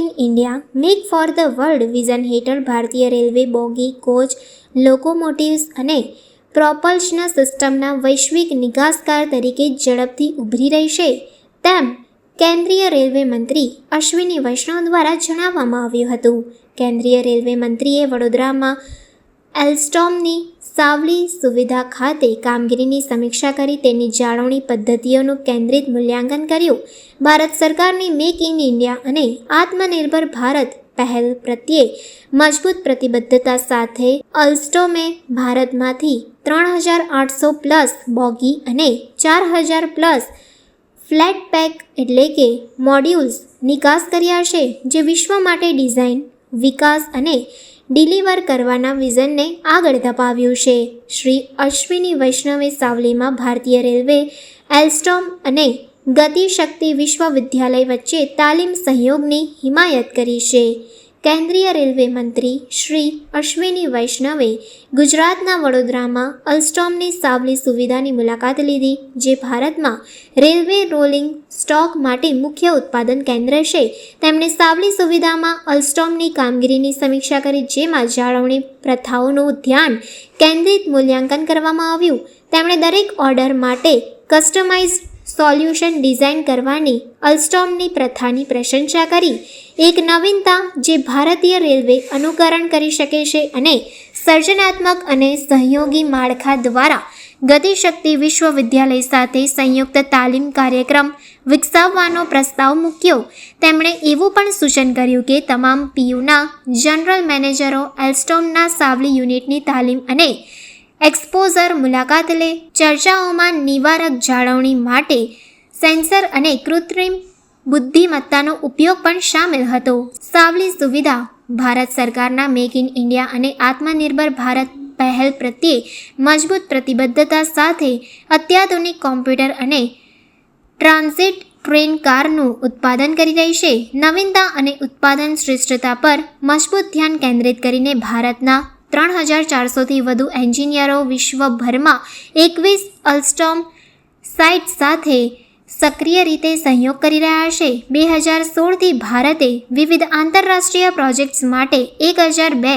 In India, make for the world vision હેઠળ ભારતીય railway bogie, coach, locomotives અને propulsion સિસ્ટમના વૈશ્વિક નિકાસકાર તરીકે ઝડપથી ઉભરી રહેશે. તેમ કેન્દ્રીય રેલવે મંત્રી અશ્વિની વૈષ્ણવ દ્વારા જણાવવામાં આવ્યું હતું. કેન્દ્રીય રેલવે મંત્રીએ વડોદરામાં એલ્સ્ટોમની સાવલી સુવિધા ખાતે કામગીરીની સમીક્ષા કરી તેની જાળવણી પદ્ધતિઓનું કેન્દ્રિત મૂલ્યાંકન કર્યું. ભારત સરકારની મેક ઇન ઇન્ડિયા અને આત્મનિર્ભર ભારત પહેલ પ્રત્યે મજબૂત પ્રતિબદ્ધતા સાથે અલ્સ્ટોમે ભારતમાંથી ત્રણ હજાર આઠસો પ્લસ બોગી અને ચાર હજાર પ્લસ ફ્લેટ પેક એટલે કે મોડ્યુલ્સ નિકાસ કર્યા છે, જે વિશ્વ માટે ડિઝાઇન, વિકાસ અને ડિલિવર કરવાના વિઝનને આગળ ધપાવ્યું છે. શ્રી અશ્વિની વૈષ્ણવે સાવલીમાં ભારતીય રેલવે, એલ્સ્ટોમ અને ગતિશક્તિ વિશ્વવિદ્યાલય વચ્ચે તાલીમ સહયોગની હિમાયત કરી છે. કેન્દ્રીય રેલવે મંત્રી શ્રી અશ્વિની વૈષ્ણવે ગુજરાતના વડોદરામાં અલ્સ્ટોમની સાવલી સુવિધાની મુલાકાત લીધી, જે ભારતમાં રેલવે રોલિંગ સ્ટોક માટે મુખ્ય ઉત્પાદન કેન્દ્ર છે. તેમણે સાવલી સુવિધામાં અલ્સ્ટોમની કામગીરીની સમીક્ષા કરી, જેમાં જાળવણી પ્રથાઓનું ધ્યાન કેન્દ્રિત મૂલ્યાંકન કરવામાં આવ્યું. તેમણે દરેક ઓર્ડર માટે કસ્ટમાઇઝ સોલ્યુશન ડિઝાઇન કરવાની અલ્સ્ટોમની પ્રથાની પ્રશંસા કરી. એક નવીનતા જે ભારતીય રેલવે અનુકરણ કરી શકે છે અને સર્જનાત્મક અને સહયોગી માળખા દ્વારા ગતિશક્તિ વિશ્વવિદ્યાલય સાથે સંયુક્ત તાલીમ કાર્યક્રમ વિકસાવવાનો પ્રસ્તાવ મૂક્યો. તેમણે એવું પણ સૂચન કર્યું કે તમામ પીયુના, જનરલ મેનેજરો એલ્સ્ટોમના સાવલી યુનિટની તાલીમ અને એક્સપોઝર મુલાકાત લે, ચર્ચાઓમાં નિવારક જાળવણી માટે સેન્સર અને કૃત્રિમ બુદ્ધિમત્તાનો ઉપયોગ પણ સામેલ હતો. સાવલી સુવિધા, ભારત સરકારના મેક ઇન ઇન્ડિયા અને આત્મનિર્ભર ભારત પહેલ પ્રત્યે મજબૂત પ્રતિબદ્ધતા સાથે અત્યાધુનિક કોમ્પ્યુટર અને ટ્રાન્ઝિટ ટ્રેન કારનું ઉત્પાદન કરી રહી છે. નવીનતા અને ઉત્પાદન શ્રેષ્ઠતા પર મજબૂત ધ્યાન કેન્દ્રિત કરીને ભારતના ત્રણ હજાર ચારસોથી વધુ એન્જિનિયરો વિશ્વભરમાં એકવીસ અલ્સ્ટોમ સાઇટ સાથે સક્રિય રીતે સહયોગ કરી રહ્યા છે. બે હજાર સોળથી ભારતે વિવિધ આંતરરાષ્ટ્રીય પ્રોજેક્ટ્સ માટે એક હજાર બે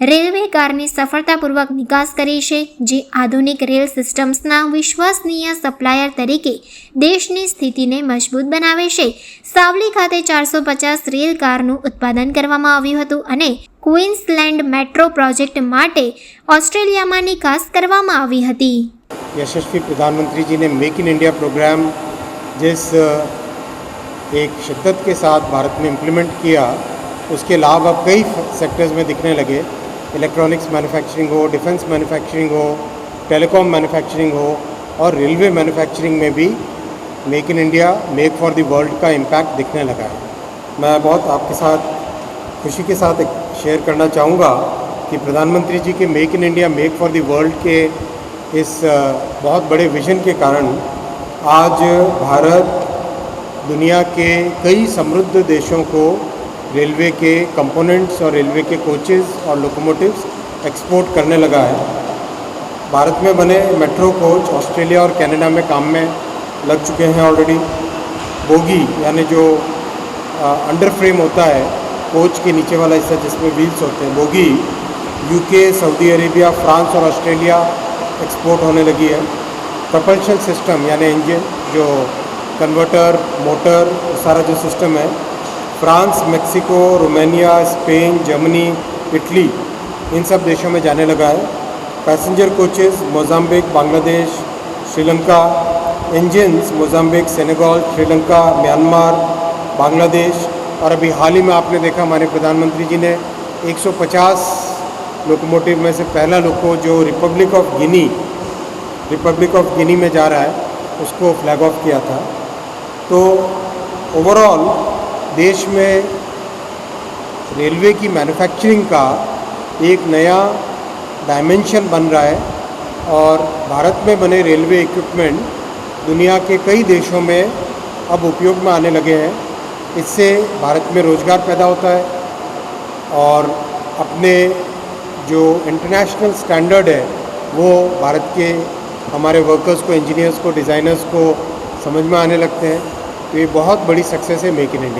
રેલવે કારની સફળતાપૂર્વક નિકાસ કરી છે જે આધુનિક રેલ સિસ્ટમ્સના વિશ્વસનીય સપ્લાયર તરીકે દેશની સ્થિતિને મજબૂત બનાવે છે સાવલી ખાતે ચારસો પચાસ રેલ કારનું ઉત્પાદન કરવામાં આવ્યું હતું અને ક્વીન્સલેન્ડ મેટ્રો પ્રોજેક્ટ માટે ઓસ્ટ્રેલિયામાં નિકાસ કરવામાં આવી હતી यशस्वी प्रधानमंत्री जी ने मेक इन इंडिया प्रोग्राम जिस अ, एक शिद्दत के साथ भारत में इम्प्लीमेंट किया उसके लाभ अब कई सेक्टर्स में दिखने लगे इलेक्ट्रॉनिक्स मैन्युफैक्चरिंग हो डिफेंस मैन्युफैक्चरिंग हो टेलीकॉम मैन्युफैक्चरिंग हो, और रेलवे मैन्युफैक्चरिंग में भी make in India make for the world का इम्पैक्ट दिखने लगा है। मैं बहुत आपके साथ, खुशी के साथ शेयर करना चाहूँगा कि प्रधानमंत्री जी के make in India make for the world के इस, बहुत बड़े विजन के कारण आज भारत दुनिया के कई समृद्ध देशों को रेलवे के कंपोनेंट्स और रेलवे के कोचेज़ और लोकोमोटिव्स एक्सपोर्ट करने लगा है। भारत में बने मेट्रो कोच ऑस्ट्रेलिया और कनाडा में काम में लग चुके हैं ऑलरेडी बोगी, यानी जो अंडर फ्रेम होता है कोच के नीचे वाला हिस्सा जिसमें व्हील्स होते हैं, bogie UK Saudi Arabia France और ऑस्ट्रेलिया एक्सपोर्ट होने लगी है। प्रपल्शन सिस्टम यानी इंजन जो कन्वर्टर मोटर सारा जो सिस्टम है France, Mexico, Romania, Spain, Germany, Italy, इन सब देशों में जाने लगा है। Passenger coaches Mozambique, Bangladesh, Sri Lanka engines Mozambique, Senegal, Sri Lanka, Myanmar, Bangladesh, और अभी हाल ही में आपने देखा हमारे प्रधानमंत्री जी ने 150 लोकोमोटिव में से पहला लोको जो Republic of Guinea, Republic of Guinea में जा रहा है, उसको फ्लैग ऑफ़ किया था। तो ओवरऑल देश में रेलवे की मैन्युफैक्चरिंग का एक नया डायमेंशन बन रहा है और भारत में बने रेलवे इक्विपमेंट दुनिया के कई देशों में अब उपयोग में आने लगे हैं। इससे भारत में रोज़गार पैदा होता है और अपने जो इंटरनेशनल स्टैंडर्ड है, वो भारत के हमारे वर्कर्स को इंजीनियर्स को डिज़ाइनर्स को समझ में आने लगते हैं। तो ये बहुत बड़ी सक्सेस है मेक इन इंडिया